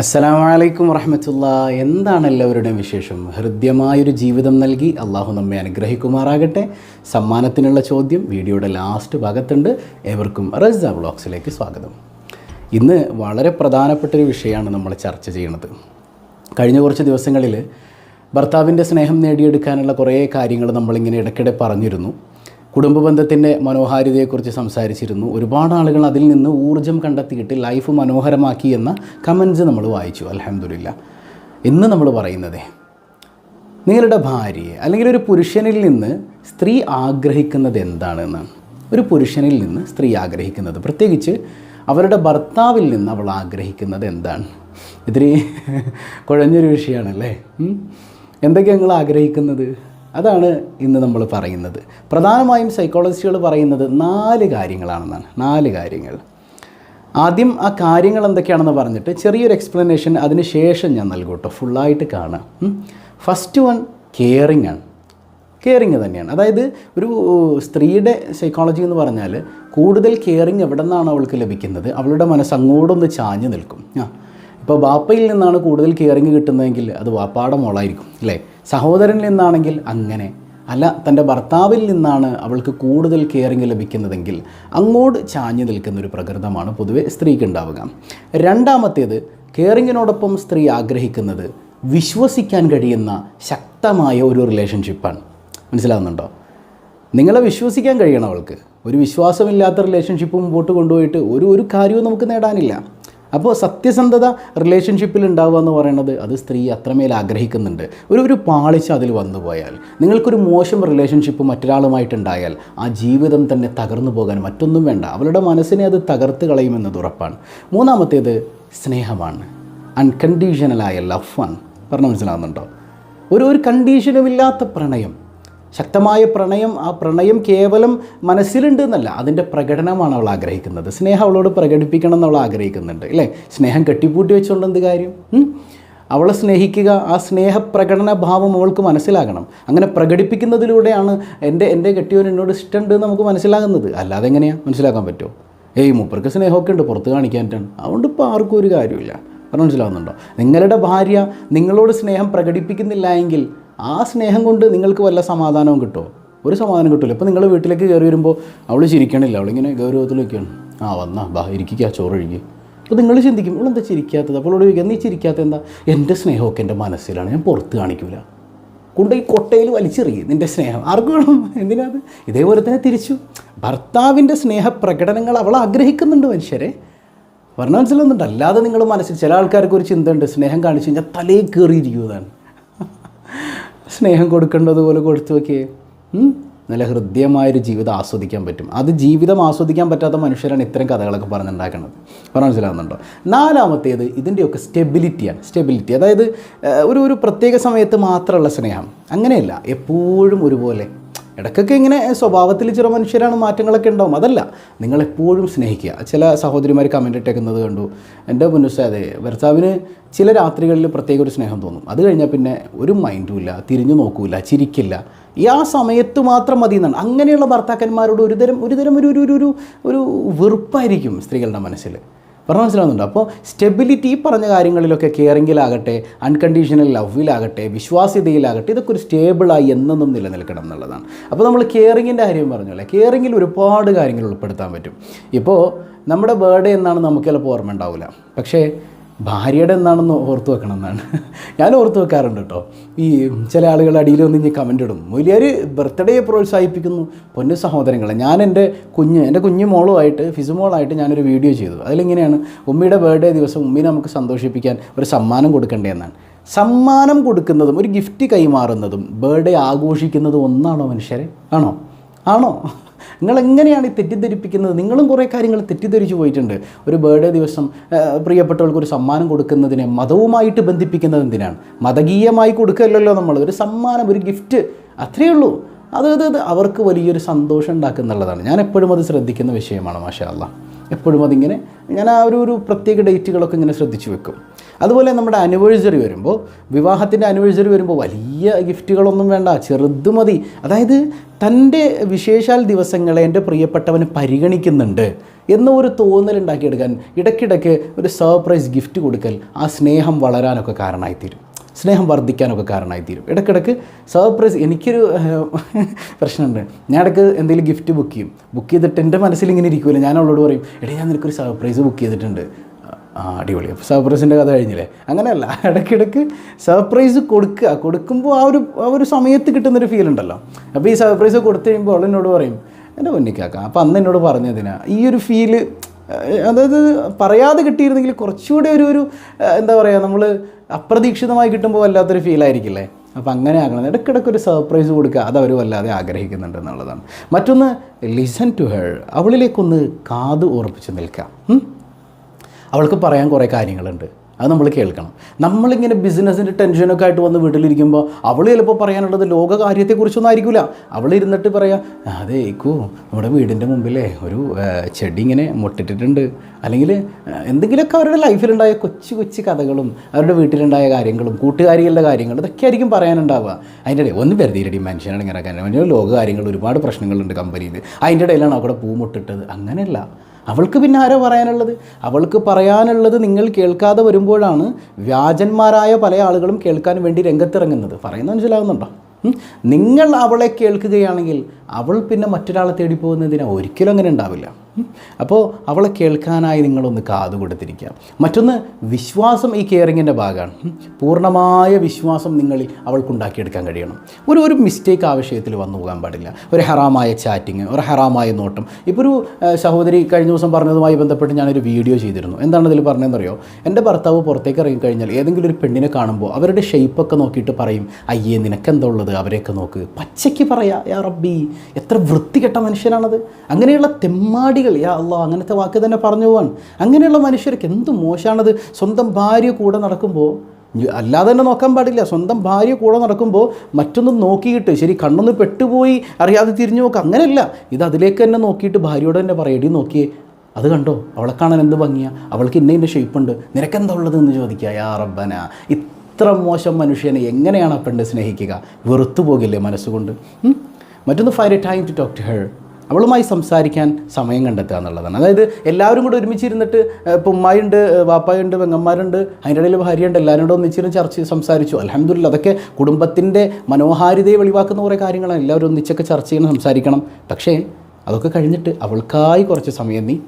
അസ്സലാമു അലൈക്കും വറഹമത്തുള്ള. എന്താണ് എല്ലാവരുടെയും വിശേഷം? ഹൃദ്യമായൊരു ജീവിതം നൽകി അള്ളാഹു നമ്മെ അനുഗ്രഹിക്കുമാറാകട്ടെ. സമ്മാനത്തിനുള്ള ചോദ്യം വീഡിയോയുടെ ലാസ്റ്റ് ഭാഗത്തുണ്ട്. ഏവർക്കും റസ്ദ ബ്ലോഗ്സിലേക്ക് സ്വാഗതം. ഇന്ന് വളരെ പ്രധാനപ്പെട്ടൊരു വിഷയമാണ് നമ്മൾ ചർച്ച ചെയ്യുന്നത് കഴിഞ്ഞ കുറച്ച് ദിവസങ്ങളിൽ ഭർത്താവിന്റെ സ്നേഹം നേടിയെടുക്കാനുള്ള കുറേ കാര്യങ്ങൾ നമ്മളിങ്ങനെ ഇടയ്ക്കിടെ പറഞ്ഞിരുന്നു. കുടുംബ ബന്ധത്തിന്റെ മനോഹാരിതയെക്കുറിച്ച് സംസാരിച്ചിരുന്നു. ഒരുപാട് ആളുകൾ അതിൽ നിന്ന് ഊർജം കണ്ടെത്തിയിട്ട് ലൈഫ് മനോഹരമാക്കി എന്ന കമൻസ് നമ്മൾ വായിച്ചു. അലഹമില്ല ഇന്ന് നമ്മൾ പറയുന്നത് നിങ്ങളുടെ ഭാര്യയെ അല്ലെങ്കിൽ ഒരു പുരുഷനിൽ നിന്ന് സ്ത്രീ ആഗ്രഹിക്കുന്നത് എന്താണെന്നാണ്. ഒരു പുരുഷനിൽ നിന്ന് സ്ത്രീ ആഗ്രഹിക്കുന്നത് പ്രത്യേകിച്ച് അവരുടെ ഭർത്താവിൽ നിന്ന് അവൾ ആഗ്രഹിക്കുന്നത് എന്താണ്? ഇത്തിരി കുഴഞ്ഞൊരു വിഷയമാണല്ലേ? എന്തൊക്കെയാണ് നിങ്ങൾ ആഗ്രഹിക്കുന്നത്? അതാണ് ഇന്ന് നമ്മൾ പറയുന്നത്. പ്രധാനമായും സൈക്കോളജിസ്റ്റുകൾ പറയുന്നത് നാല് കാര്യങ്ങളാണെന്നാണ്. നാല് കാര്യങ്ങൾ. ആദ്യം ആ കാര്യങ്ങൾ എന്തൊക്കെയാണെന്ന് പറഞ്ഞിട്ട് ചെറിയൊരു എക്സ്പ്ലനേഷൻ അതിന് ശേഷം ഞാൻ നൽകും കേട്ടോ ഫുള്ളായിട്ട് കാണാം ഫസ്റ്റ് വൺ കെയറിങ് ആണ്. കെയറിങ് തന്നെയാണ്. അതായത് ഒരു സ്ത്രീയുടെ സൈക്കോളജി എന്ന് പറഞ്ഞാൽ കൂടുതൽ കെയറിങ് എവിടെ നിന്നാണ് അവൾക്ക് ലഭിക്കുന്നത്? അവളുടെ മനസ്സ് അങ്ങോട്ടൊന്ന് ചാഞ്ഞു നിൽക്കും. ആ. ഇപ്പോൾ ബാപ്പയിൽ നിന്നാണ് കൂടുതൽ കെയറിങ് കിട്ടുന്നതെങ്കിൽ അത് വാപ്പാടെ മോളായിരിക്കും അല്ലേ? സഹോദരനിൽ നിന്നാണെങ്കിൽ അങ്ങനെ. അല്ല തന്റെ ഭർത്താവിൽ നിന്നാണ് അവൾക്ക് കൂടുതൽ കെയറിങ് ലഭിക്കുന്നതെങ്കിൽ അങ്ങോട്ട് ചാഞ്ഞു നിൽക്കുന്ന ഒരു പ്രകൃതമാണ് പൊതുവെ സ്ത്രീക്ക് ഉണ്ടാവുക രണ്ടാമത്തേത് കെയറിങ്ങിനോടൊപ്പം സ്ത്രീ ആഗ്രഹിക്കുന്നത് വിശ്വസിക്കാൻ കഴിയുന്ന ശക്തമായ ഒരു റിലേഷൻഷിപ്പാണ് മനസ്സിലാവുന്നുണ്ടോ? നിങ്ങളെ വിശ്വസിക്കാൻ കഴിയണം അവൾക്ക്. ഒരു വിശ്വാസമില്ലാത്ത റിലേഷൻഷിപ്പ് മുമ്പോട്ട് കൊണ്ടുപോയിട്ട് ഒരു ഒരു കാര്യവും നമുക്ക് നേടാനില്ല. അപ്പോൾ സത്യസന്ധത റിലേഷൻഷിപ്പിൽ ഉണ്ടാവുക എന്ന് പറയുന്നത് അത് സ്ത്രീ അത്രമേൽ ആഗ്രഹിക്കുന്നുണ്ട്. ഒരു ഒരു പാളിച്ച അതിൽ വന്നു പോയാൽ നിങ്ങൾക്കൊരു മോശം റിലേഷൻഷിപ്പ് മറ്റൊരാളുമായിട്ടുണ്ടായാൽ ആ ജീവിതം തന്നെ തകർന്നു പോകാൻ മറ്റൊന്നും വേണ്ട. അവളുടെ മനസ്സിനെ അത് തകർത്ത് കളയുമെന്നത് ഉറപ്പാണ്. മൂന്നാമത്തേത് സ്നേഹമാണ്. അൺകണ്ടീഷണലായ ആണ്. പറഞ്ഞ മനസ്സിലാകുന്നുണ്ടോ ഒരു ഒരു കണ്ടീഷനുമില്ലാത്ത പ്രണയം. ശക്തമായ പ്രണയം ആ പ്രണയം കേവലം മനസ്സിലുണ്ട് എന്നല്ല അതിന്റെ പ്രകടനമാണ് അവൾ ആഗ്രഹിക്കുന്നത്. സ്നേഹം അവളോട് പ്രകടിപ്പിക്കണം എന്ന് അവൾ ആഗ്രഹിക്കുന്നുണ്ട് അല്ലേ? സ്നേഹം കെട്ടിപ്പൂട്ടി വെച്ചുകൊണ്ട് എന്ത് കാര്യം? അവളെ സ്നേഹിക്കുക ആ സ്നേഹപ്രകടന ഭാവം അവൾക്ക് മനസ്സിലാകണം. അങ്ങനെ പ്രകടിപ്പിക്കുന്നതിലൂടെയാണ് എന്റെ എന്റെ കെട്ടിയവൻ എന്നോട് ഇഷ്ടമുണ്ട് എന്ന് നമുക്ക് മനസ്സിലാകുന്നത്. അല്ലാതെ എങ്ങനെയാണ് മനസ്സിലാക്കാൻ പറ്റുമോ? ഏയ് മൂപ്പർക്ക് സ്നേഹമൊക്കെ ഉണ്ട് പുറത്ത് കാണിക്കാനായിട്ടാണ് അതുകൊണ്ട് ഇപ്പോൾ ആർക്കും ഒരു കാര്യമില്ല പറഞ്ഞു മനസ്സിലാവുന്നുണ്ടോ? നിങ്ങളുടെ ഭാര്യ നിങ്ങളോട് സ്നേഹം പ്രകടിപ്പിക്കുന്നില്ല എങ്കിൽ ആ സ്നേഹം കൊണ്ട് നിങ്ങൾക്ക് വല്ല സമാധാനവും കിട്ടുമോ ഒരു സമാധാനം കിട്ടില്ല ഇപ്പോൾ നിങ്ങൾ വീട്ടിലേക്ക് കയറി വരുമ്പോൾ അവൾ ചിരിക്കണില്ല. അവളിങ്ങനെ ഗൗരവത്തിലൊക്കെയാണ്. ആ വന്നാ ബാ ഇരിക്കുക ചോറ് ഒഴുകി അപ്പോൾ നിങ്ങൾ ചിന്തിക്കും ഇവളെന്താ ചിരിക്കാത്തത്? അപ്പോൾ അവളോട് ചോദിക്കുക നീ ചിരിക്കാത്ത എന്താ? എന്റെ സ്നേഹമൊക്കെ എന്റെ മനസ്സിലാണ്. ഞാൻ പുറത്ത് കാണിക്കില്ല കൊണ്ട് ഈ കൊട്ടയിൽ വലിച്ചെറിയും നിന്റെ സ്നേഹം. ആർക്ക് വേണം? എന്തിനാത് ഇതേപോലെ തന്നെ തിരിച്ചു. ഭർത്താവിന്റെ സ്നേഹ പ്രകടനങ്ങൾ അവൾ ആഗ്രഹിക്കുന്നുണ്ട് മനുഷ്യരെ. പറഞ്ഞ മനസ്സിലൊന്നുണ്ട് അല്ലാതെ നിങ്ങൾ മനസ്സിൽ ചില ആൾക്കാർക്ക് ഒരു ചിന്തയുണ്ട്. സ്നേഹം കാണിച്ചു കഴിഞ്ഞാൽ തലയിൽ കയറിയിരിക്കുന്നതാണ് സ്നേഹം കൊടുക്കേണ്ടതുപോലെ കൊടുത്തു നോക്കിയേ? നല്ല ഹൃദ്യമായൊരു ജീവിതം ആസ്വദിക്കാൻ പറ്റും. അത് ജീവിതം ആസ്വദിക്കാൻ പറ്റാത്ത മനുഷ്യരാണ് ഇത്തരം കഥകളൊക്കെ പറഞ്ഞുണ്ടാക്കുന്നത് പറഞ്ഞു മനസ്സിലാകുന്നുണ്ടോ നാലാമത്തേത് ഇതിന്റെയൊക്കെ സ്റ്റെബിലിറ്റിയാണ്. സ്റ്റെബിലിറ്റി. അതായത് ഒരു ഒരു പ്രത്യേക സമയത്ത് മാത്രമുള്ള സ്നേഹം. അങ്ങനെയല്ല. എപ്പോഴും ഒരുപോലെ ഇടയ്ക്കൊക്കെ ഇങ്ങനെ സ്വഭാവത്തിൽ ചില മനുഷ്യരാണ് മാറ്റങ്ങളൊക്കെ ഉണ്ടാവും. അതല്ല നിങ്ങളെപ്പോഴും സ്നേഹിക്കുക. ചില സഹോദരിമാർ കമന്റ് ഇട്ടേക്കുന്നത് കണ്ടു. എന്റെ മുന്നുസ അതെ ഭർത്താവിന് ചില രാത്രികളിൽ പ്രത്യേക ഒരു സ്നേഹം തോന്നും. അത് കഴിഞ്ഞാൽ പിന്നെ ഒരു മൈൻഡും ഇല്ല തിരിഞ്ഞു നോക്കൂല ചിരിക്കില്ല. ഈ ആ സമയത്ത് മാത്രം മതി എന്നാണ്. അങ്ങനെയുള്ള ഭർത്താക്കന്മാരോട് ഒരുതരം ഒരുതരം ഒരു ഒരു ഒരു ഒരു ഒരു വെറുപ്പായിരിക്കും സ്ത്രീകളുടെ മനസ്സിൽ പറഞ്ഞ മനസ്സിലാവുന്നുണ്ട്. അപ്പോൾ സ്റ്റെബിലിറ്റി ഈ പറഞ്ഞ കാര്യങ്ങളിലൊക്കെ കെയറിങ്ങിലാകട്ടെ അൺകണ്ടീഷണൽ ലവിലാകട്ടെ വിശ്വാസ്യതയിലാകട്ടെ ഇതൊക്കെ ഒരു സ്റ്റേബിളായി എന്നെന്നും നിലനിൽക്കണം എന്നുള്ളതാണ്. അപ്പോൾ നമ്മൾ കെയറിങ്ങിന്റെ കാര്യം പറഞ്ഞല്ലേ കെയറിങ്ങിൽ ഒരുപാട് കാര്യങ്ങൾ ഉൾപ്പെടുത്താൻ പറ്റും. ഇപ്പോൾ നമ്മുടെ ബേർഡേ എന്നാണ് നമുക്ക് ചിലപ്പോൾ ഓർമ്മ ഉണ്ടാവില്ല പക്ഷേ ഭാര്യയുടെ എന്നാണെന്ന് ഓർത്ത് വെക്കണം എന്നാണ്. ഞാൻ ഓർത്ത് വെക്കാറുണ്ട് കേട്ടോ. ഈ ചില ആളുകൾ അടിയിൽ വന്ന് ഇനി കമന്റ് ഇടും. മൂലിയാർ ബർത്ത്ഡേയെ പ്രോത്സാഹിപ്പിക്കുന്നു. പൊന്നു സഹോദരങ്ങളെ ഞാൻ എന്റെ കുഞ്ഞ് എന്റെ കുഞ്ഞു മോളുമായിട്ട് ഫിസുമോളായിട്ട് ഞാനൊരു വീഡിയോ ചെയ്തു. അതിലിങ്ങനെയാണ്? ഉമ്മിയുടെ ബർത്ത്ഡേ ദിവസം ഉമ്മിനെ നമുക്ക് സന്തോഷിപ്പിക്കാൻ ഒരു സമ്മാനം കൊടുക്കണ്ടേ എന്നാണ്. സമ്മാനം കൊടുക്കുന്നതും ഒരു ഗിഫ്റ്റ് കൈമാറുന്നതും ബർത്ത്ഡേ ആഘോഷിക്കുന്നതും ഒന്നാണോ മനുഷ്യരെ? ആണോ? ആണോ? നിങ്ങൾ എങ്ങനെയാണ് ഈ തെറ്റിദ്ധരിപ്പിക്കുന്നത്? നിങ്ങളും കുറേ കാര്യങ്ങൾ തെറ്റിദ്ധരിച്ചു പോയിട്ടുണ്ട്. ഒരു ബർത്ത്ഡേ ദിവസം പ്രിയപ്പെട്ടവർക്ക് ഒരു സമ്മാനം കൊടുക്കുന്നതിനെ മതവുമായിട്ട് ബന്ധിപ്പിക്കുന്നത് എന്തിനാണ്? മതകീയമായി കൊടുക്കുകയല്ലോ നമ്മൾ. ഒരു സമ്മാനം ഒരു ഗിഫ്റ്റ് അത്രയേ ഉള്ളൂ. അത് അത് അവർക്ക് വലിയൊരു സന്തോഷം ഉണ്ടാക്കുന്നുള്ളതാണ്. ഞാൻ എപ്പോഴും അത് ശ്രദ്ധിക്കുന്ന വിഷയമാണ് മാഷാ അല്ല എപ്പോഴും അതിങ്ങനെ ഞാൻ ആ ഒരു ഒരു പ്രത്യേക ഡേറ്റുകളൊക്കെ ഇങ്ങനെ ശ്രദ്ധിച്ചു വെക്കും. അതുപോലെ നമ്മുടെ ആനിവേഴ്സറി വരുമ്പോൾ വിവാഹത്തിന്റെ ആനിവേഴ്സറി വരുമ്പോൾ വലിയ ഗിഫ്റ്റുകളൊന്നും വേണ്ട ചെറുത് മതി. അതായത് തന്റെ വിശേഷാൽ ദിവസങ്ങളെ എന്റെ പ്രിയപ്പെട്ടവന് പരിഗണിക്കുന്നുണ്ട് എന്നൊരു തോന്നൽ ഉണ്ടാക്കിയെടുക്കാൻ ഇടയ്ക്കിടയ്ക്ക് ഒരു സർപ്രൈസ് ഗിഫ്റ്റ് കൊടുക്കൽ ആ സ്നേഹം വളരാനൊക്കെ കാരണമായിത്തീരും. സ്നേഹം വർദ്ധിക്കാനൊക്കെ കാരണമായിത്തീരും. ഇടയ്ക്കിടയ്ക്ക് സർപ്രൈസ് എനിക്കൊരു പ്രശ്നമുണ്ട്. ഞാൻ ഇടയ്ക്ക് എന്തെങ്കിലും ഗിഫ്റ്റ് ബുക്ക് ചെയ്യും. ബുക്ക് ചെയ്തിട്ട് എന്റെ മനസ്സിൽ ഇങ്ങനെ ഇരിക്കുമല്ലോ ഞാൻ അവളോട് പറയും എടേ ഞാൻ നിനക്കൊരു സർപ്രൈസ് ബുക്ക് ചെയ്തിട്ടുണ്ട്. അടിപൊളി. അപ്പോൾ സർപ്രൈസിന്റെ കഥ കഴിഞ്ഞില്ലേ? അങ്ങനെയല്ല ഇടയ്ക്കിടയ്ക്ക് സർപ്രൈസ് കൊടുക്കുക. കൊടുക്കുമ്പോൾ ആ ഒരു ആ ഒരു സമയത്ത് കിട്ടുന്നൊരു ഫീൽ ഉണ്ടല്ലോ. അപ്പോൾ ഈ സർപ്രൈസ് കൊടുത്തു കഴിയുമ്പോൾ അവൾ എന്നോട് പറയും എന്റെ പൊന്നിക്കാക്ക അപ്പോൾ അന്ന് എന്നോട് പറഞ്ഞതിനാ ഈ ഒരു ഫീൽ അതായത് പറയാതെ കിട്ടിയിരുന്നെങ്കിൽ കുറച്ചുകൂടെ ഒരു ഒരു എന്താ പറയുക നമ്മൾ അപ്രതീക്ഷിതമായി കിട്ടുമ്പോൾ വല്ലാത്തൊരു ഫീലായിരിക്കില്ലേ അപ്പോൾ അങ്ങനെ ആകണം. ഇടയ്ക്കിടയ്ക്ക് ഒരു സർപ്രൈസ് കൊടുക്കുക അത് അവർ വല്ലാതെ ആഗ്രഹിക്കുന്നുണ്ട് എന്നുള്ളതാണ്. മറ്റൊന്ന് ലിസൺ ടു ഹെൾ അവളിലേക്കൊന്ന് കാത് ഉറപ്പിച്ച് നിൽക്കാം? അവൾക്ക് പറയാൻ കുറേ കാര്യങ്ങളുണ്ട്. അത് നമ്മൾ കേൾക്കണം. നമ്മളിങ്ങനെ ബിസിനസ്സിന്റെ ടെൻഷനൊക്കെ ആയിട്ട് വന്ന് വീട്ടിലിരിക്കുമ്പോൾ അവൾ ചിലപ്പോൾ പറയാനുള്ളത് ലോക കാര്യത്തെക്കുറിച്ചൊന്നും ആയിരിക്കില്ല അവൾ ഇരുന്നിട്ട് പറയാം അതെ ഏക്കൂ നമ്മുടെ വീടിന്റെ മുമ്പിലേ ഒരു ചെടി ഇങ്ങനെ മുട്ടിട്ടിട്ടുണ്ട്. അല്ലെങ്കിൽ എന്തെങ്കിലുമൊക്കെ അവരുടെ ലൈഫിലുണ്ടായ കൊച്ചു കൊച്ചു കഥകളും അവരുടെ വീട്ടിലുണ്ടായ കാര്യങ്ങളും കൂട്ടുകാരികളുടെ കാര്യങ്ങളും ഇതൊക്കെ ആയിരിക്കും പറയാനുണ്ടാവുക. അതിന്റെ ഇടയിൽ ഒന്ന് വെറുതെ മനുഷ്യനാണ് ഇങ്ങനെ ലോക കാര്യങ്ങൾ ഒരുപാട് പ്രശ്നങ്ങളുണ്ട് കമ്പനിയിൽ അതിന്റെ ഇടയിലാണ് അവിടെ പൂ മുട്ടിട്ടത്. അങ്ങനെയല്ല. അവൾക്ക് പിന്നെ ആരോ പറയാനുള്ളത് അവൾക്ക് പറയാനുള്ളത് നിങ്ങൾ കേൾക്കാതെ വരുമ്പോഴാണ് വ്യാജന്മാരായ പല ആളുകളും കേൾക്കാൻ വേണ്ടി രംഗത്തിറങ്ങുന്നത് പറയുന്നത് മനസ്സിലാവുന്നുണ്ടോ? നിങ്ങൾ അവളെ കേൾക്കുകയാണെങ്കിൽ അവൾ പിന്നെ മറ്റൊരാളെ തേടി പോകുന്നതിന് ഒരിക്കലും അങ്ങനെ ഉണ്ടാവില്ല? അപ്പോൾ അവളെ കേൾക്കാനായി നിങ്ങളൊന്ന് കാതു കൊടുത്തിരിക്കുക. മറ്റൊന്ന് വിശ്വാസം ഈ കെയറിങ്ങിന്റെ ഭാഗമാണ്? പൂർണമായ വിശ്വാസം നിങ്ങളിൽ അവൾക്കുണ്ടാക്കിയെടുക്കാൻ കഴിയണം. ഒരു ഒരു മിസ്റ്റേക്ക് ആ വിഷയത്തിൽ വന്നു പോകാൻ പാടില്ല. ഒരു ഹറാമായ ചാറ്റിങ് ഒരു ഹറാമായ നോട്ടം. ഇപ്പോൾ ഒരു സഹോദരി കഴിഞ്ഞ ദിവസം പറഞ്ഞതുമായി ബന്ധപ്പെട്ട് ഞാനൊരു വീഡിയോ ചെയ്തിരുന്നു. എന്താണ് ഇതിൽ പറഞ്ഞതെന്നറിയോ? എന്റെ ഭർത്താവ് പുറത്തേക്ക് ഇറങ്ങിക്കഴിഞ്ഞാൽ ഏതെങ്കിലും ഒരു പെണ്ണിനെ കാണുമ്പോൾ അവരുടെ ഷെയ്പ്പൊക്കെ നോക്കിയിട്ട് പറയും അയ്യേ നിനക്കെന്താ ഉള്ളത് അവരെയൊക്കെ നോക്ക്. പച്ചയ്ക്ക് പറയാ യാ റബ്ബി എത്ര വൃത്തികെട്ട മനുഷ്യനാണത്. അങ്ങനെയുള്ള തെമ്മാടികൾ യാ അള്ളാഹ് അങ്ങനത്തെ വാക്ക് തന്നെ പറഞ്ഞു പോവാണ് അങ്ങനെയുള്ള മനുഷ്യർക്ക് എന്ത് മോശമാണത് സ്വന്തം ഭാര്യ കൂടെ നടക്കുമ്പോൾ അല്ലാതെ തന്നെ നോക്കാൻ പാടില്ല. സ്വന്തം ഭാര്യ കൂടെ നടക്കുമ്പോൾ മറ്റൊന്നും നോക്കിയിട്ട് ശരി കണ്ണൊന്ന് പെട്ടുപോയി അറിയാതെ തിരിഞ്ഞു നോക്കുക അങ്ങനെയല്ല. ഇത് അതിലേക്ക് തന്നെ നോക്കിയിട്ട് ഭാര്യയോട് തന്നെ പറയടി നോക്കിയേ അത് കണ്ടോ? അവളെ കാണാൻ എന്ത് ഭംഗിയാ? അവൾക്ക് ഇന്ന ഇന്ന ഷേപ്പുണ്ട് നിനക്കെന്താ ഉള്ളത്? എന്ന് ചോദിക്കുക യാ റബ്ബന ഇത്ര മോശം മനുഷ്യനെ എങ്ങനെയാണ് ആ പെണ്ണ് സ്നേഹിക്കുക? വെറുത്തു പോകില്ലേ മനസ്സുകൊണ്ട്? മറ്റൊന്ന് a time to talk to അവളുമായി സംസാരിക്കാൻ സമയം കണ്ടെത്തുക എന്നുള്ളതാണ്. അതായത് എല്ലാവരും കൂടെ ഒരുമിച്ചിരുന്നിട്ട് ഇപ്പോൾ ഉമ്മായുണ്ട് വാപ്പായുണ്ട് പെങ്ങന്മാരുണ്ട് അതിന്റെ ഇടയിൽ ഭാര്യയുണ്ട് എല്ലാവരും കൂടെ ഒന്നിച്ചിരുന്ന് ചർച്ച സംസാരിച്ചു. അലഹമില്ല അതൊക്കെ കുടുംബത്തിന്റെ മനോഹാരിതയെ വെളിവാക്കുന്ന കുറേ കാര്യങ്ങളാണ്. എല്ലാവരും ഒന്നിച്ചൊക്കെ ചർച്ച ചെയ്യണം സംസാരിക്കണം. പക്ഷേ അതൊക്കെ കഴിഞ്ഞിട്ട് അവൾക്കായി കുറച്ച് സമയം നീ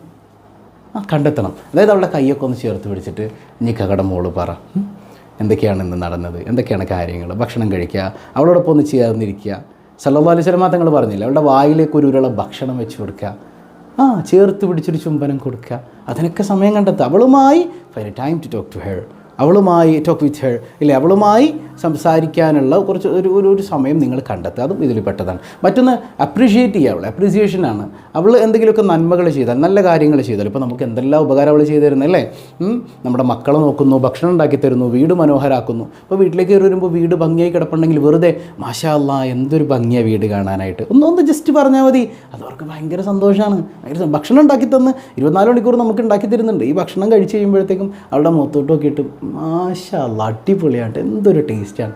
ആ കണ്ടെത്തണം. അതായത് അവളുടെ കൈയൊക്കെ ഒന്ന് ചേർത്ത് പിടിച്ചിട്ട് നീ കകട മോൾ പറ. എന്തൊക്കെയാണ് ഇന്ന് നടന്നത്? എന്തൊക്കെയാണ് കാര്യങ്ങൾ ഭക്ഷണം കഴിക്കുക? അവളോടൊപ്പം ഒന്ന് ചേർന്നിരിക്കുക. സല്ലല്ലാഹു അലൈഹി വസല്ലമ തങ്ങൾ പറഞ്ഞില്ല? അവളുടെ വായിലേക്ക് ഒരു ഉരുള ഭക്ഷണം വെച്ച് കൊടുക്കുക. ആ ചേർത്ത് പിടിച്ചൊരു ചുംബനം കൊടുക്കുക. അതിനൊക്കെ സമയം കണ്ടെത്തുക. അവളുമായി fine time to talk to her അവളുമായി ടോക്ക് വിത്ത് ഹെർ ഇല്ലേ? അവളുമായി സംസാരിക്കാനുള്ള കുറച്ച് ഒരു ഒരു ഒരു സമയം നിങ്ങൾ കണ്ടെത്തുക. അതും ഇതിൽ പെട്ടതാണ്. മറ്റൊന്ന് അപ്രീഷിയേറ്റ് ചെയ്യുക അവളെ. അപ്രീസിയേഷനാണ് അവൾ എന്തെങ്കിലുമൊക്കെ നന്മകൾ ചെയ്താൽ നല്ല കാര്യങ്ങൾ ചെയ്താൽ ഇപ്പോൾ നമുക്ക് എന്തെല്ലാം ഉപകാരം അവൾ ചെയ്തു തരുന്നല്ലേ നമ്മുടെ മക്കളെ നോക്കുന്നു ഭക്ഷണം ഉണ്ടാക്കി തരുന്നു വീട് മനോഹരാക്കുന്നു. ഇപ്പോൾ വീട്ടിലേക്ക് കയറി വരുമ്പോൾ വീട് ഭംഗിയായി കിടപ്പുണ്ടെങ്കിൽ വെറുതെ മാഷാല്ല എന്തൊരു ഭംഗിയാണ് വീട് കാണാനായിട്ട്. ഒന്ന് ഒന്ന് ജസ്റ്റ് പറഞ്ഞാൽ മതി. അത് അവർക്ക് ഭയങ്കര സന്തോഷമാണ് ഭയങ്കര ഭക്ഷണം ഉണ്ടാക്കി തന്ന് ഇരുപത്തിനാല് മണിക്കൂർ നമുക്ക് ഉണ്ടാക്കി തരുന്നുണ്ട്. ഈ ഭക്ഷണം കഴിച്ച് കഴിയുമ്പോഴത്തേക്കും അവളുടെ മുഖത്തോട്ട് നോക്കിയിട്ട് മാഷാ അല്ലാ അടിപൊളിയായിട്ട്. എന്തൊരു ടേസ്റ്റാണ്.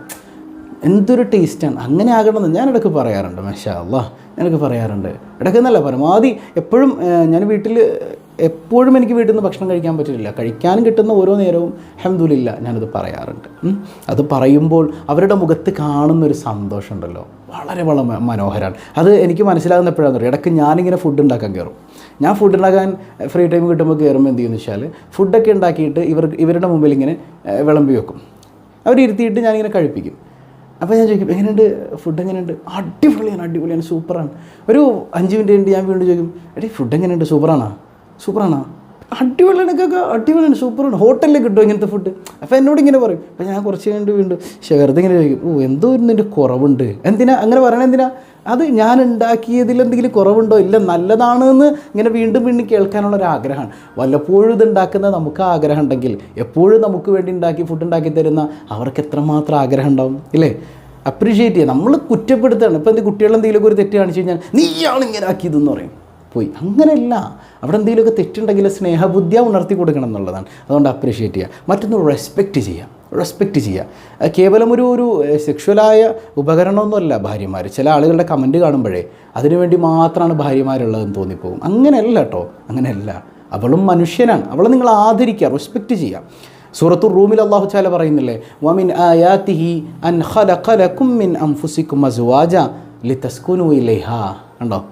എന്തൊരു ടേസ്റ്റാണ്. അങ്ങനെ ആകണമെന്ന് ഞാൻ ഇടയ്ക്ക് പറയാറുണ്ട് മാഷാ അല്ലാ ഞാനൊക്കെ പറയാറുണ്ട്. ഇടയ്ക്ക് എന്നല്ല പരമാവധി എപ്പോഴും ഞാൻ വീട്ടിൽ എപ്പോഴും എനിക്ക് വീട്ടിൽ നിന്ന് ഭക്ഷണം കഴിക്കാൻ പറ്റില്ല. കഴിക്കാനും കിട്ടുന്ന ഓരോ നേരവും ഹെന്തുലില്ല ഞാനത് പറയാറുണ്ട്. അത് പറയുമ്പോൾ അവരുടെ മുഖത്ത് കാണുന്നൊരു സന്തോഷമുണ്ടല്ലോ. വളരെ വളരെ മനോഹരമാണ് അത് എനിക്ക് മനസ്സിലാകുന്ന എപ്പോഴാണെന്ന് പറയും ഇടയ്ക്ക് ഞാനിങ്ങനെ ഫുഡ് ഉണ്ടാക്കാൻ കയറും. ഞാൻ ഫുഡ് ഉണ്ടാക്കാൻ ഫ്രീ ടൈം കിട്ടുമ്പോൾ കയറുമ്പോൾ എന്ത് ചെയ്യുമെന്ന് വെച്ചാൽ ഫുഡൊക്കെ ഉണ്ടാക്കിയിട്ട് ഇവർ ഇവരുടെ മുമ്പിൽ ഇങ്ങനെ വിളമ്പി വെക്കും. അവരിരുത്തിയിട്ട് ഞാനിങ്ങനെ കഴിപ്പിക്കും. അപ്പോൾ ഞാൻ ചോദിക്കും എങ്ങനെയുണ്ട്? ഫുഡ് എങ്ങനെയുണ്ട്? അടിപൊളിയാണ് അടിപൊളിയാണ് സൂപ്പറാണ് ഒരു അഞ്ച് മിനിറ്റ് കഴിഞ്ഞിട്ട് ഞാൻ വീണ്ടും ചോദിക്കും എടീ ഫുഡ് എങ്ങനെയുണ്ട്? സൂപ്പറാണോ സൂപ്പറാണോ അടിപൊളിയാണൊക്കെ അടിപൊളിയാണ് സൂപ്പറാണ് ഹോട്ടലിൽ കിട്ടും ഇങ്ങനത്തെ ഫുഡ് അപ്പോൾ എന്നോട് ഇങ്ങനെ പറയും അപ്പോൾ ഞാൻ കുറച്ച് കഴിഞ്ഞിട്ട് വീണ്ടും വെറുതെ ഇങ്ങനെ ചോദിക്കും ഓ എന്തോ നിന്റെ കുറവുണ്ട്. എന്തിനാ? അങ്ങനെ പറയണത് എന്തിനാ? അത് ഞാൻ ഉണ്ടാക്കിയതിൽ എന്തെങ്കിലും കുറവുണ്ടോ? ഇല്ല നല്ലതാണെന്ന് ഇങ്ങനെ വീണ്ടും വീണ്ടും കേൾക്കാനുള്ള ഒരു ആഗ്രഹമാണ്. വല്ലപ്പോഴും ഇത് ഉണ്ടാക്കുന്നത് നമുക്ക് ആഗ്രഹം ഉണ്ടെങ്കിൽ എപ്പോഴും നമുക്ക് വേണ്ടി ഉണ്ടാക്കി ഫുഡ് ഉണ്ടാക്കി തരുന്ന അവർക്ക് എത്രമാത്രം ആഗ്രഹം ഉണ്ടാവും ഇല്ലേ? അപ്രീഷിയേറ്റ് ചെയ്യുക. നമ്മൾ കുറ്റപ്പെടുത്തുകയാണ്. ഇപ്പോൾ എന്ത് കുട്ടികളെന്തെങ്കിലുമൊക്കെ ഒരു തെറ്റ് കാണിച്ചു കഴിഞ്ഞാൽ നീയാണ് ഇങ്ങനെ ആക്കിയതെന്ന് പറയും. പോയി. അങ്ങനെയല്ല. അവിടെ എന്തെങ്കിലുമൊക്കെ തെറ്റുണ്ടെങ്കിൽ സ്നേഹബുദ്ധിയ ഉണർത്തി കൊടുക്കണം എന്നുള്ളതാണ്. അതുകൊണ്ട് അപ്രീഷിയേറ്റ് ചെയ്യുക. മറ്റൊന്ന് റെസ്പെക്റ്റ് ചെയ്യുക. റെസ്പെക്റ്റ് ചെയ്യുക. കേവലം ഒരു ഒരു സെക്ഷുവലായ ഉപകരണമൊന്നുമല്ല ഭാര്യമാർ ചില ആളുകളുടെ കമന്റ് കാണുമ്പോഴേ അതിനുവേണ്ടി മാത്രമാണ് ഭാര്യമാരുള്ളതെന്ന് തോന്നിപ്പോകും. അങ്ങനെയല്ല കേട്ടോ അങ്ങനെയല്ല. അവളും മനുഷ്യനാണ്. അവളെ നിങ്ങൾ ആദരിക്കുക റെസ്പെക്റ്റ് ചെയ്യുക. സൂറത്തു റൂമിൽ അള്ളാഹു ചാല പറയുന്നില്ലേ വമിൻ ആയാത്തിഹി അൻ ഖലഖലകും മിൻ അൻഫുസികും അസ്വാജ ലിതസ്കുനു ഇലൈഹ. കണ്ടോ?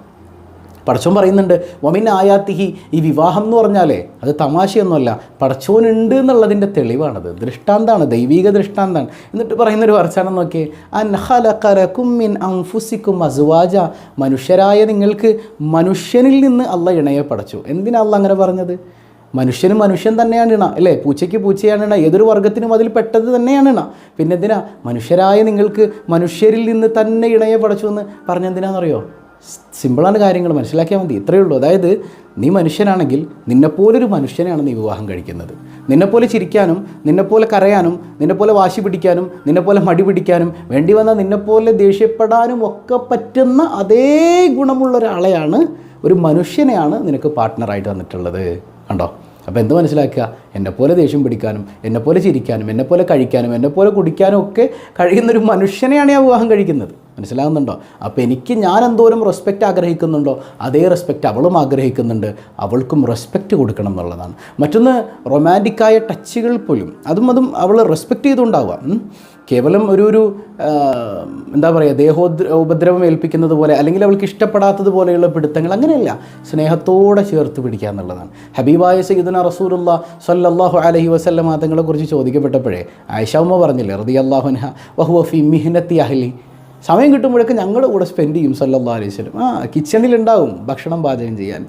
പടച്ചോൻ പറയുന്നുണ്ട് വമിൻ ആയാത്തിഹി ഈ വിവാഹം എന്ന് പറഞ്ഞാലേ അത് തമാശയൊന്നുമല്ല പടച്ചോനുണ്ട് എന്നുള്ളതിന്റെ തെളിവാണത് ദൃഷ്ടാന്താണ് ദൈവിക ദൃഷ്ടാന്താണ്. എന്നിട്ട് പറയുന്നൊരു വർച്ചാണെന്ന് നോക്കിയേ അൻഹലക്കരക്കും മിൻ അംഫുസിക്കും അസുവാജ മനുഷ്യരായ നിങ്ങൾക്ക് മനുഷ്യനിൽ നിന്ന് അല്ല ഇണയെ പടച്ചു. എന്തിനാ അല്ല അങ്ങനെ പറഞ്ഞത്? മനുഷ്യനും മനുഷ്യൻ തന്നെയാണ് ഇണ അല്ലേ? പൂച്ചയ്ക്ക് പൂച്ചയാണ് ഇണ ഏതൊരു വർഗത്തിനും അതിൽ പെട്ടത് തന്നെയാണ് ഇണ. പിന്നെ എന്തിനാ മനുഷ്യരായ നിങ്ങൾക്ക് മനുഷ്യരിൽ നിന്ന് തന്നെ ഇണയെ പടച്ചു എന്ന് പറഞ്ഞെന്തിനാണെന്നറിയോ സിമ്പിളാണ് കാര്യങ്ങൾ മനസ്സിലാക്കിയാൽ മതി. ഇത്രയേ ഉള്ളൂ. അതായത് നീ മനുഷ്യനാണെങ്കിൽ നിന്നെപ്പോലൊരു മനുഷ്യനെയാണ് നീ വിവാഹം കഴിക്കുന്നത്. നിന്നെപ്പോലെ ചിരിക്കാനും നിന്നെപ്പോലെ കരയാനും നിന്നെപ്പോലെ വാശി പിടിക്കാനും നിന്നെപ്പോലെ മടി പിടിക്കാനും വേണ്ടി വന്നാൽ നിന്നെപ്പോലെ ദേഷ്യപ്പെടാനും ഒക്കെ പറ്റുന്ന അതേ ഗുണമുള്ള ഒരാളെയാണ് ഒരു മനുഷ്യനെയാണ് നിനക്ക് പാർട്ട്ണറായിട്ട് വന്നിട്ടുള്ളത് കണ്ടോ? അപ്പോൾ എന്ത് മനസ്സിലാക്കുക? എന്നെപ്പോലെ ദേഷ്യം പിടിക്കാനും എന്നെപ്പോലെ ചിരിക്കാനും എന്നെപ്പോലെ കഴിക്കാനും എന്നെപ്പോലെ കുടിക്കാനും ഒക്കെ കഴിയുന്നൊരു മനുഷ്യനെയാണ് ഞാൻ വിവാഹം കഴിക്കുന്നത്. മനസ്സിലാകുന്നുണ്ടോ? അപ്പോൾ എനിക്ക് ഞാൻ എന്തോരം റെസ്പെക്റ്റ് ആഗ്രഹിക്കുന്നുണ്ടോ അതേ റെസ്പെക്റ്റ് അവളും ആഗ്രഹിക്കുന്നുണ്ട്. അവൾക്കും റെസ്പെക്റ്റ് കൊടുക്കണം എന്നുള്ളതാണ്. മറ്റൊന്ന് റൊമാന്റിക്കായ ടച്ചുകൾ പോലും അതും അതും അവൾ റെസ്പെക്റ്റ് ചെയ്തുകൊണ്ടാവുക കേവലം ഒരു ഒരു എന്താ പറയുക ദേഹോദ്ര ഉപദ്രവം ഏൽപ്പിക്കുന്നത് പോലെ അല്ലെങ്കിൽ അവൾക്ക് ഇഷ്ടപ്പെടാത്തത് പോലെയുള്ള പിടുത്തങ്ങൾ അങ്ങനെയല്ല. സ്നേഹത്തോടെ ചേർത്ത് പിടിക്കുക എന്നുള്ളതാണ്. ഹബീബായ സയ്യിദുന റസൂലുള്ള സല്ലല്ലാഹു അലഹി വസല്ലമ തങ്ങളെക്കുറിച്ച് ചോദിക്കപ്പെട്ടപ്പോഴേ ആയിഷാമ്മ പറഞ്ഞില്ലേ റതി അള്ളാഹുൻഹ വഹുവ മിഹ്നത്തി അഹ്ലി. സമയം കിട്ടുമ്പോഴൊക്കെ ഞങ്ങളുടെ കൂടെ സ്പെൻഡ് ചെയ്യും സല്ലല്ലാഹു അലൈഹി വസല്ലം. ആ കിച്ചണിലുണ്ടാവും ഭക്ഷണം പാചകം ചെയ്യാൻ.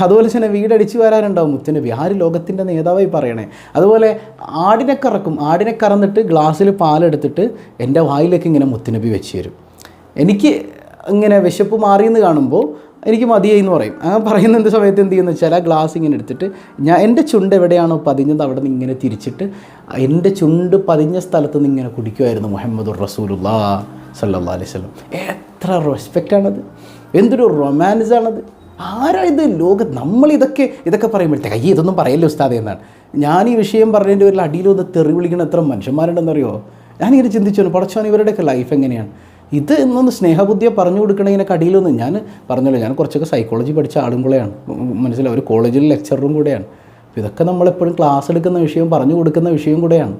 അതുപോലെ തന്നെ വീടടിച്ചു വരാനുണ്ടാവും മുത്തിന് ആര് ലോകത്തിന്റെ നേതാവായി പറയണേ? അതുപോലെ ആടിനെ കറക്കും. ആടിനെ കറന്നിട്ട് ഗ്ലാസ്സിൽ പാലെടുത്തിട്ട് എന്റെ വായിലേക്ക് ഇങ്ങനെ മുത്തിനബി വെച്ച് തരും. എനിക്ക് ഇങ്ങനെ വിശപ്പ് മാറിയെന്ന് കാണുമ്പോൾ എനിക്ക് മതിയായി എന്ന് പറയും. ആ പറയുന്ന എന്ത് സമയത്ത് എന്ത് ചെയ്യുന്നു വെച്ചാൽ ആ ഗ്ലാസ് ഇങ്ങനെ എടുത്തിട്ട് ഞാൻ എന്റെ ചുണ്ട് എവിടെയാണോ പതിഞ്ഞത് അവിടെ നിന്ന് ഇങ്ങനെ തിരിച്ചിട്ട് എന്റെ ചുണ്ട് പതിഞ്ഞ സ്ഥലത്ത് നിന്ന് ഇങ്ങനെ കുടിക്കുമായിരുന്നു മുഹമ്മദുർ റസൂലുല്ലാ സല്ലാ അലൈഹി സ്വലം എത്ര റെസ്പെക്റ്റാണത് എന്തൊരു റൊമാൻസാണത് ആരാ ഇത് ലോക നമ്മൾ ഇതൊക്കെ ഇതൊക്കെ പറയുമ്പോഴത്തേക്ക് അയ്യേ ഇതൊന്നും പറയല്ലോ ഉസ്താദ് എന്നാണ്. ഞാൻ ഈ വിഷയം പറഞ്ഞതിന്റെ പേരിൽ അടിയിലൊന്ന് തെറി വിളിക്കണ എത്ര മനുഷ്യന്മാരുണ്ടെന്നറിയോ? ഞാനിങ്ങനെ ചിന്തിച്ചു പടച്ചോൻ ഇവരുടെയൊക്കെ ലൈഫ് എങ്ങനെയാണ്? ഇത് എന്നൊന്ന് സ്നേഹബുദ്ധിയെ പറഞ്ഞു കൊടുക്കണതിനൊക്കെ അടിയിലൊന്ന് ഞാൻ പറഞ്ഞല്ലോ ഞാൻ കുറച്ചൊക്കെ സൈക്കോളജി പഠിച്ച ആളും കൂടെയാണ്. മനസ്സിലായി? ഒരു കോളേജിൽ ലെക്ചറും കൂടെയാണ്. ഇതൊക്കെ നമ്മളെപ്പോഴും ക്ലാസ് എടുക്കുന്ന വിഷയം പറഞ്ഞു കൊടുക്കുന്ന വിഷയം കൂടെയാണ്.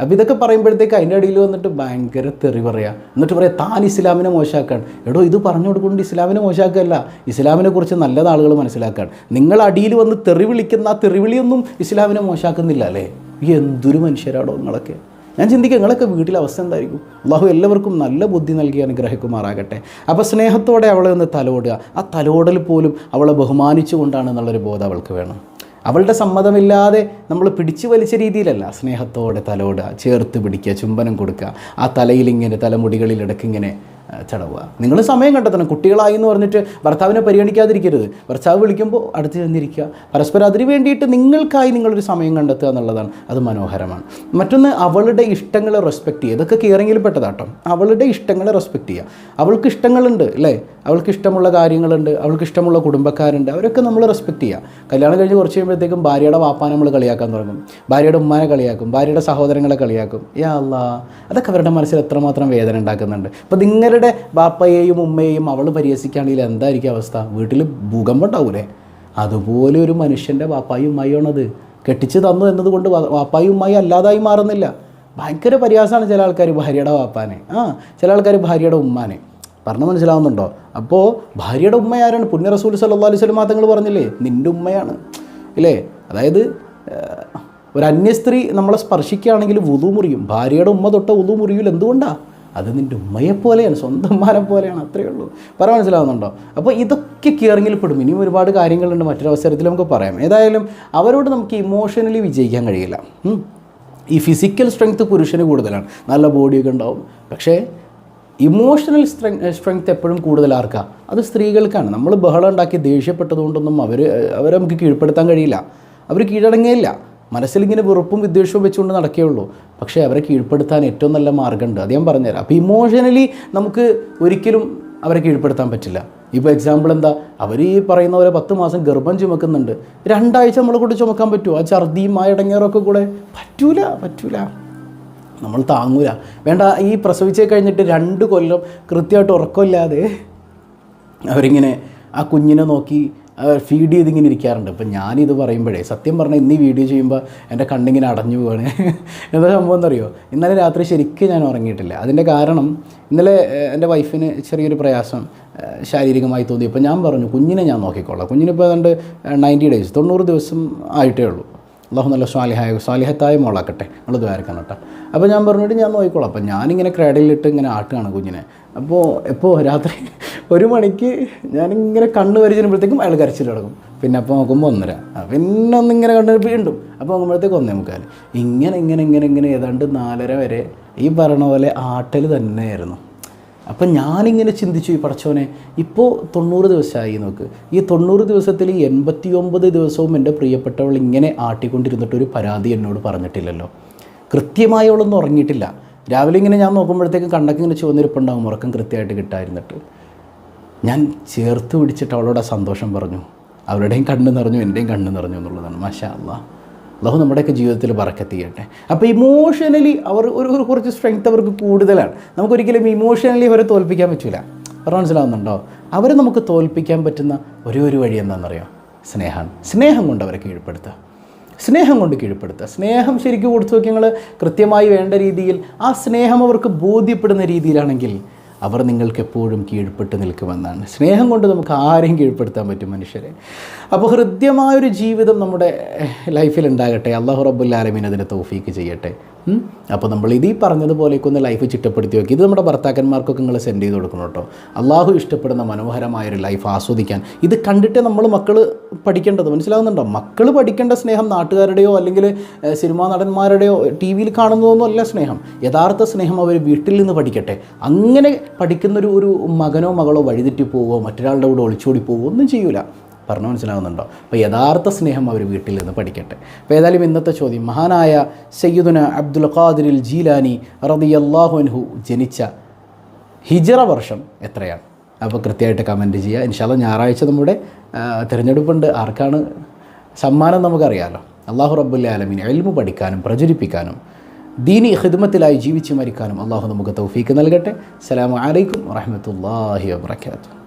അപ്പോൾ ഇതൊക്കെ പറയുമ്പോഴത്തേക്ക് അതിന്റെ അടിയിൽ വന്നിട്ട് ഭയങ്കര തെറി പറയാം. എന്നിട്ട് പറയാം താൻ ഇസ്ലാമിനെ മോശമാക്കാൻ. എടോ ഇത് പറഞ്ഞു കൊടുക്കുന്നത് ഇസ്ലാമിനെ മോശമാക്കുകയല്ല. ഇസ്ലാമിനെ കുറിച്ച് നല്ലത് ആളുകൾ മനസ്സിലാക്കാൻ. നിങ്ങൾ അടിയിൽ വന്ന് തെറി വിളിക്കുന്ന ആ തെറിവിളിയൊന്നും ഇസ്ലാമിനെ മോശമാക്കുന്നില്ല അല്ലേ? എന്തൊരു മനുഷ്യരാടോ നിങ്ങളൊക്കെ. ഞാൻ ചിന്തിക്കുക നിങ്ങളൊക്കെ വീട്ടിലെ അവസ്ഥ എന്തായിരിക്കും? അള്ളാഹു എല്ലാവർക്കും നല്ല ബുദ്ധി നൽകി അനുഗ്രഹിക്കുമാറാകട്ടെ. അപ്പോൾ സ്നേഹത്തോടെ അവളെ ഒന്ന് തലോടുക. ആ തലോടൽ പോലും അവളെ ബഹുമാനിച്ചുകൊണ്ടാണ് എന്നുള്ളൊരു ബോധം അവൾക്ക് വേണം. അവളുടെ സമ്മതമില്ലാതെ നമ്മൾ പിടിച്ചു വലിച്ച രീതിയിലല്ല സ്നേഹത്തോടെ തലോടുക ചേർത്ത് പിടിക്കുക ചുംബനം കൊടുക്കുക. ആ തലയിലിങ്ങനെ തലമുടികളിൽ ഇടക്കിങ്ങനെ ചടവുക നിങ്ങൾ സമയം കണ്ടെത്തണം. കുട്ടികളായി എന്ന് പറഞ്ഞിട്ട് ഭർത്താവിനെ പരിഗണിക്കാതിരിക്കരുത്. ഭർത്താവ് വിളിക്കുമ്പോൾ അടുത്ത് ചെന്നിരിക്കുക. പരസ്പരം അതിന് വേണ്ടിയിട്ട് നിങ്ങൾക്കായി നിങ്ങളൊരു സമയം കണ്ടെത്തുക എന്നുള്ളതാണ്. അത് മനോഹരമാണ്. മറ്റൊന്ന് അവളുടെ ഇഷ്ടങ്ങളെ റെസ്പെക്റ്റ് ചെയ്യുക. ഇതൊക്കെ കെയറിങ്ങിൽ പെട്ടതാട്ടോ. അവളുടെ ഇഷ്ടങ്ങളെ റെസ്പെക്റ്റ് ചെയ്യുക. അവൾക്ക് ഇഷ്ടങ്ങളുണ്ട് അല്ലേ? അവൾക്ക് ഇഷ്ടമുള്ള കാര്യങ്ങളുണ്ട്. അവൾക്ക് ഇഷ്ടമുള്ള കുടുംബക്കാരുണ്ട്. അവരൊക്കെ നമ്മൾ റെസ്പെക്റ്റ് ചെയ്യുക. കല്യാണം കഴിഞ്ഞ് കുറച്ച് കഴിയുമ്പോഴത്തേക്കും ഭാര്യയുടെ വാപ്പാനെ നമ്മൾ കളിയാക്കാൻ തുടങ്ങും. ഭാര്യയുടെ ഉമ്മാനെ കളിയാക്കും. ഭാര്യയുടെ സഹോദരങ്ങളെ കളിയാക്കും. യാ അല്ലാ. അതൊക്കെ അവരുടെ മനസ്സിൽ എത്രമാത്രം വേദന ഉണ്ടാക്കുന്നുണ്ട്. അപ്പോൾ നിങ്ങളുടെ ബാപ്പയെയും ഉമ്മയെയും അവൾ പരിഹസിക്കുകയാണെങ്കിൽ എന്തായിരിക്കും അവസ്ഥ? വീട്ടിൽ ഭൂകമ്പം ഉണ്ടാവൂലേ അതുപോലെ ഒരു മനുഷ്യന്റെ ബാപ്പായും ഉമ്മയാണത് കെട്ടിച്ച് തന്നു എന്നതുകൊണ്ട് ബാപ്പായും ഉമ്മായും അല്ലാതായി മാറുന്നില്ല. ഭയങ്കര പരിഹാസമാണ് ചില ആൾക്കാർ ഭാര്യയുടെ വാപ്പാനെ. ആ ചില ആൾക്കാർ ഭാര്യയുടെ ഉമ്മാനെ. പറഞ്ഞു മനസ്സിലാവുന്നുണ്ടോ? അപ്പോൾ ഭാര്യയുടെ ഉമ്മ ആരാണ്? പുണ്യ റസൂൽ സല്ലാ അലൈഹി തങ്ങൾ പറഞ്ഞില്ലേ? നിന്റെ ഉമ്മയാണ്. ഇല്ലേ? അതായത് ഒരു അന്യ സ്ത്രീ നമ്മളെ സ്പർശിക്കുകയാണെങ്കിൽ വുതു മുറിയും. ഭാര്യയുടെ ഉമ്മ തൊട്ട വുതു മുറിയിൽ എന്തുകൊണ്ടാണ് അത് നിന്റെ ഉമ്മയെ പോലെയാണ് സ്വന്തം മാനെ പോലെയാണ് അത്രയേ ഉള്ളൂ. പറ മനസ്സിലാവുന്നുണ്ടോ? അപ്പോൾ ഇതൊക്കെ കിയറിങ്ങിൽ പെടും. ഇനിയും ഒരുപാട് കാര്യങ്ങളുണ്ട് മറ്റൊരവസരത്തിൽ നമുക്ക് പറയാം. ഏതായാലും അവരോട് നമുക്ക് ഇമോഷണലി വിജയിക്കാൻ കഴിയില്ല. ഈ ഫിസിക്കൽ സ്ട്രെങ്ത്ത് പുരുഷന് കൂടുതലാണ്. നല്ല ബോഡിയൊക്കെ ഉണ്ടാവും. പക്ഷേ ഇമോഷണൽ സ്ട്രെങ് സ്ട്രെങ്ത് എപ്പോഴും കൂടുതൽ ആർക്കാ? അത് സ്ത്രീകൾക്കാണ്. നമ്മൾ ബഹളം ഉണ്ടാക്കി ദേഷ്യപ്പെട്ടതുകൊണ്ടൊന്നും അവർ അവരെ നമുക്ക് കീഴ്പ്പെടുത്താൻ കഴിയില്ല. അവർ കീഴടങ്ങിയില്ല. മനസ്സിലിങ്ങനെ വെറുപ്പും വിദ്വേഷവും വെച്ചുകൊണ്ട് നടക്കുകയുള്ളൂ പക്ഷേ അവരെ കീഴ്പ്പെടുത്താൻ ഏറ്റവും നല്ല മാർഗമുണ്ട് അത് ഞാൻ പറഞ്ഞുതരാം. അപ്പോൾ ഇമോഷണലി നമുക്ക് ഒരിക്കലും അവരെ കീഴ്പ്പെടുത്താൻ പറ്റില്ല. ഇപ്പോൾ എക്സാമ്പിൾ എന്താ? അവർ ഈ പറയുന്ന പോലെ പത്ത് മാസം ഗർഭം ചുമക്കുന്നുണ്ട്. രണ്ടാഴ്ച നമ്മളെ കൂടെ ചുമക്കാൻ പറ്റുമോ ആ ഛർദിയും ആ ഇടങ്ങേറൊക്കെ കൂടെ? പറ്റൂല പറ്റൂല. നമ്മൾ താങ്ങൂല. വേണ്ട ഈ പ്രസവിച്ചേ കഴിഞ്ഞിട്ട് രണ്ട് കൊല്ലം കൃത്യമായിട്ട് ഉറക്കമില്ലാതെ അവരിങ്ങനെ ആ കുഞ്ഞിനെ നോക്കി ഫീഡ് ചെയ്തിങ്ങനെ ഇരിക്കാറുണ്ട്. അപ്പം ഞാനിത് പറയുമ്പോഴേ സത്യം പറഞ്ഞാൽ ഇന്ന് ഈ വീഡിയോ ചെയ്യുമ്പോൾ എന്റെ കണ്ണിങ്ങനെ അടഞ്ഞു പോവാണ്. എന്താ സംഭവം എന്നറിയോ? ഇന്നലെ രാത്രി ശരിക്കും ഞാൻ ഉറങ്ങിയിട്ടില്ല. അതിന്റെ കാരണം ഇന്നലെ എന്റെ വൈഫിന് ചെറിയൊരു പ്രയാസം ശാരീരികമായി തോന്നി. അപ്പോൾ ഞാൻ പറഞ്ഞു കുഞ്ഞിനെ ഞാൻ നോക്കിക്കോളാം. കുഞ്ഞിനിപ്പോൾ ഏതാണ്ട് നയന്റി ഡേയ്സ് തൊണ്ണൂറ് ദിവസം ആയിട്ടേ ഉള്ളൂ. അള്ളാഹു നല്ല സ്വാലിഹായ സ്വാലിഹത്തായ മോളാക്കട്ടെ. നമ്മൾ ദ്വാരക്കണം കേട്ടോ. അപ്പോൾ ഞാൻ പറഞ്ഞിട്ട് ഞാൻ നോക്കിക്കോളാം. അപ്പം ഞാനിങ്ങനെ ക്രാഡിലിട്ട് ഇങ്ങനെ ആട്ടുകയാണ് കുഞ്ഞിനെ. അപ്പോൾ എപ്പോൾ രാത്രി ഒരു മണിക്ക് ഞാനിങ്ങനെ കണ്ണ് വരച്ചിരുമ്പോഴത്തേക്കും അയാൾ കരച്ചിൽ തുടങ്ങും. പിന്നെ അപ്പോൾ നോക്കുമ്പോൾ ഒന്നര. പിന്നെ ഒന്നിങ്ങനെ കണ്ടു വീണ്ടും. അപ്പോൾ നോക്കുമ്പോഴത്തേക്ക് ഒന്നേ മുക്കാൽ ഇങ്ങനെ ഇങ്ങനെ ഇങ്ങനെ ഇങ്ങനെ ഏതാണ്ട് നാലര വരെ ഈ പറഞ്ഞ പോലെ ആട്ടൽ തന്നെയായിരുന്നു. അപ്പം ഞാനിങ്ങനെ ചിന്തിച്ചു ഈ പടച്ചോനെ ഇപ്പോൾ തൊണ്ണൂറ് ദിവസമായി നോക്ക്. ഈ തൊണ്ണൂറ് ദിവസത്തിൽ ഈ എൺപത്തി ഒമ്പത് ദിവസവും എന്റെ പ്രിയപ്പെട്ടവൾ ഇങ്ങനെ ആട്ടിക്കൊണ്ടിരുന്നിട്ട് ഒരു പരാതി എന്നോട് പറഞ്ഞിട്ടില്ലല്ലോ. കൃത്യമായി അവളൊന്നും ഉറങ്ങിയിട്ടില്ല. രാവിലെ ഇങ്ങനെ ഞാൻ നോക്കുമ്പോഴത്തേക്കും കണ്ണൊക്കെ ഇങ്ങനെ ചുവന്നിരിപ്പുണ്ടാകും ഉറക്കം കൃത്യമായിട്ട് കിട്ടായിരുന്നിട്ട് ഞാൻ ചേർത്ത് പിടിച്ചിട്ട് അവളോട് സന്തോഷം പറഞ്ഞു. അവരുടെയും കണ്ണ് നിറഞ്ഞു എന്റെയും കണ്ണ് നിറഞ്ഞു എന്നുള്ളതാണ്. മാഷാ അള്ളാഹ് അള്ളാഹു നമ്മുടെയൊക്കെ ജീവിതത്തിൽ പറക്കത്ത് ചെയ്യട്ടെ അപ്പോൾ ഇമോഷണലി അവർ ഒരു ഒരു കുറച്ച് സ്ട്രെങ്ത് അവർക്ക് കൂടുതലാണ്. നമുക്കൊരിക്കലും ഇമോഷണലി അവരെ തോൽപ്പിക്കാൻ പറ്റില്ല അവർ മനസ്സിലാവുന്നുണ്ടോ? അവരെ നമുക്ക് തോൽപ്പിക്കാൻ പറ്റുന്ന ഒരേ ഒരു വഴി എന്താണെന്നറിയോ? സ്നേഹമാണ് സ്നേഹം കൊണ്ട് അവരെ കീഴ്പ്പെടുത്തുക. സ്നേഹം കൊണ്ട് കീഴ്പ്പെടുത്തുക. സ്നേഹം ശരിക്കും കൊടുത്തു നോക്കി നിങ്ങൾ കൃത്യമായി വേണ്ട രീതിയിൽ ആ സ്നേഹം അവർക്ക് ബോധ്യപ്പെടുന്ന രീതിയിലാണെങ്കിൽ അവർ നിങ്ങൾക്ക് എപ്പോഴും കീഴ്പ്പെട്ട് നിൽക്കുമെന്നാണ്. സ്നേഹം കൊണ്ട് നമുക്ക് ആരെയും കീഴ്പ്പെടുത്താൻ പറ്റും മനുഷ്യരെ. അപ്പോൾ ഹൃദ്യമായൊരു ജീവിതം നമ്മുടെ ലൈഫിൽ ഉണ്ടാകട്ടെ. അള്ളാഹു റബ്ബുല്ലാലമീൻ അതിനെ തോഫീക്ക് ചെയ്യട്ടെ? അപ്പോൾ നമ്മൾ ഇതീ പറഞ്ഞതുപോലെയൊക്കെ ഒന്ന് ലൈഫ് ചിട്ടപ്പെടുത്തി നോക്കി ഇത് നമ്മുടെ ഭർത്താക്കന്മാർക്കൊക്കെ നിങ്ങൾ സെൻഡ് ചെയ്ത് കൊടുക്കണം കേട്ടോ. അള്ളാഹു ഇഷ്ടപ്പെടുന്ന മനോഹരമായൊരു ലൈഫ് ആസ്വദിക്കാൻ. ഇത് കണ്ടിട്ട് നമ്മൾ മക്കൾ പഠിക്കേണ്ടത് മനസ്സിലാകുന്നുണ്ടോ മക്കൾ പഠിക്കേണ്ട സ്നേഹം നാട്ടുകാരുടെയോ അല്ലെങ്കിൽ സിനിമാ നടന്മാരുടെയോ ടി വിയിൽ കാണുന്നതൊന്നും അല്ല സ്നേഹം. യഥാർത്ഥ സ്നേഹം അവർ വീട്ടിൽ നിന്ന് പഠിക്കട്ടെ. അങ്ങനെ പഠിക്കുന്നൊരു ഒരു മകനോ മകളോ വഴിതെറ്റി പോവോ മറ്റൊരാളുടെ കൂടെ ഒളിച്ചോടി പോവോ ഒന്നും ചെയ്യൂല. പറഞ്ഞു മനസ്സിലാകുന്നുണ്ടോ? അപ്പോൾ യഥാർത്ഥ സ്നേഹം അവർ വീട്ടിൽ നിന്ന് പഠിക്കട്ടെ. അപ്പോൾ ഏതായാലും ഇന്നത്തെ ചോദ്യം മഹാനായ സയ്യിദുന അബ്ദുൽ ഖാദിരിൽ ജീലാനി റളിയല്ലാഹു അൻഹു ജനിച്ച ഹിജറ വർഷം എത്രയാണ്? അപ്പോൾ കൃത്യമായിട്ട് കമന്റ് ചെയ്യുക. ഇൻഷാല്ല ഞായറാഴ്ച നമ്മുടെ തിരഞ്ഞെടുപ്പുണ്ട്. ആർക്കാണ് സമ്മാനം നമുക്കറിയാമല്ലോ അള്ളാഹു റബ്ബുല്ല ആലമീൻ എൽമു പഠിക്കാനും പ്രചരിപ്പിക്കാനും ദീനി ഹിദ്മത്തിലായി ജീവിച്ച് മരിക്കാനും അള്ളാഹു നമുക്ക് തൗഫീക്ക് നൽകട്ടെ. അസ്സലാമു അലൈക്കും വറഹ്മത്തുള്ളാഹി വബറകാതുഹു.